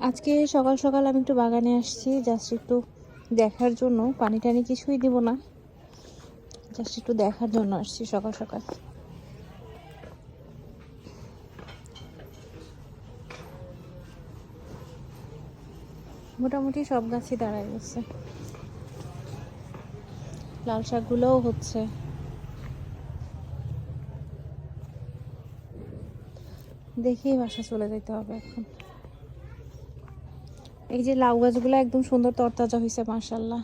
আজকে সকাল সকাল আমি একটু বাগানে আসছি জাস্ট একটু দেখার জন্য। পানি টানি কিছুই দিব না। জাস্ট একটু দেখার জন্য আসছি সকাল সকাল। মোটামুটি সব গাছই দাঁড়ায় গেছে। লাল শাকগুলোও হচ্ছে। দেখেই বাসা চলে যেতে হবে এখন। এই যে লাউ গাছগুলো একদম সুন্দর তরতাজা হয়েছে মাশাল্লাহ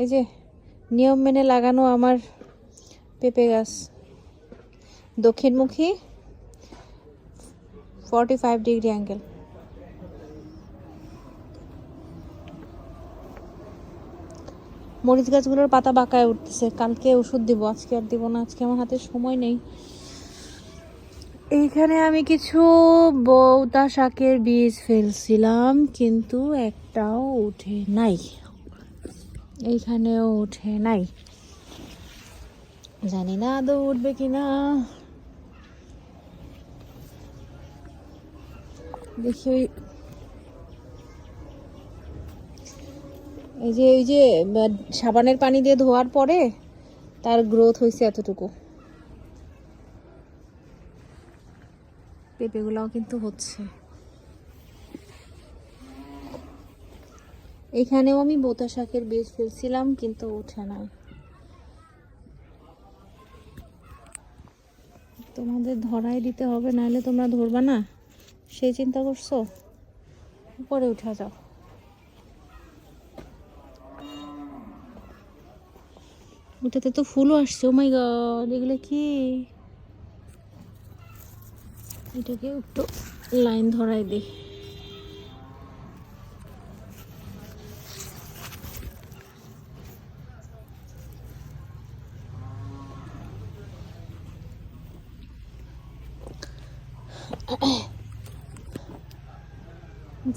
এই যে নিয়ম মেনে লাগানো আমার পেঁপে গাছ। দক্ষিণমুখী ফর্টি ফাইভ ডিগ্রি অ্যাঙ্গেল মরিচ গাছগুলোর পাতা বাঁকায় উঠতেছে। কালকে ওষুধ দিব, আজকে আর দিব না, আজকে আমার হাতে সময় নেই। এইখানে আমি কিছু বৌতা শাকের বীজ ফেলছিলাম, কিন্তু একটাও উঠে নাই। এইখানেও উঠে নাই। জানি না আদৌ উঠবে কিনা। দেখি ওই এই যে ওই যে সাবানের পানি দিয়ে ধোয়ার পরে তার গ্রোথ হয়েছে এতটুকু। পেঁপেগুলাও কিন্তু হচ্ছে। এখানেও আমি বোতা শাকের বীজ ফেলছিলাম, কিন্তু ওঠে না তোমাদের ধরাই দিতে হবে, নাহলে তোমরা ধরবা না? সেই চিন্তা করছ? উপরে উঠা যাও। ওটাতে তো ফুলও আসছে, ও মাই গড, এগুলো কি? এটাকে একটু লাইন ধরাই দিই।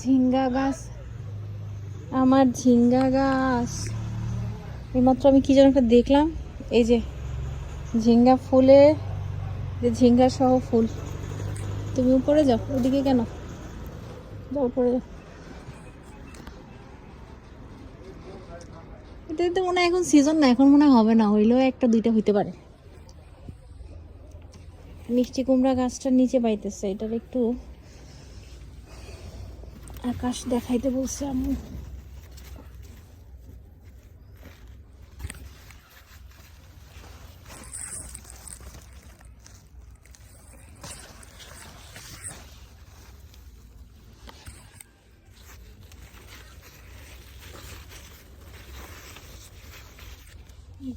ঝিঙ্গা গাছ, আমার ঝিঙ্গা গাছ। এইমাত্র আমি কি যেন একটা দেখলাম, এই যে ঝিঙ্গা ফুলে, যে ঝিঙ্গা সহ ফুল। তুমি উপরে যাও, ওদিকে কেন? যাও উপরে যাও। এটা তো মনে হয় এখন সিজন না, এখন মনে হবে না, হইলেও একটা দুইটা হইতে পারে। মিষ্টি কুমড়া গাছটার নিচে পাইতেছে এটার একটু আকাশ দেখাইতে বলছে আমি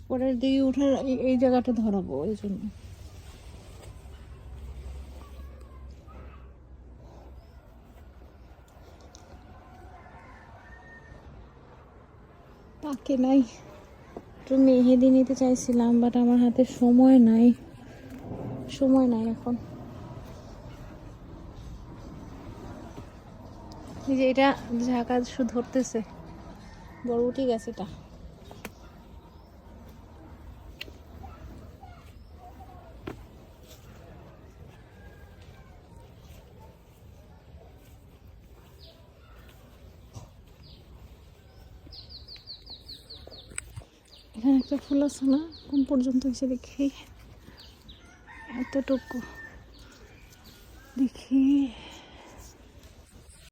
পরের দিকে উঠার এই- জায়গাটা ধরাবো, এই জন্য। পাকে নাই। একটু মেহেদি নিতে চাইছিলাম বাট আমার হাতে সময় নাই। সময় নাই এখন। এই যে এটা ঝাঁকা শুধু ধরতেছে। বড় উঠে গেছে এটা। একটা ফুল আছে না কোন পর্যন্ত হয়েছে দেখি। এতটুকু। দেখি।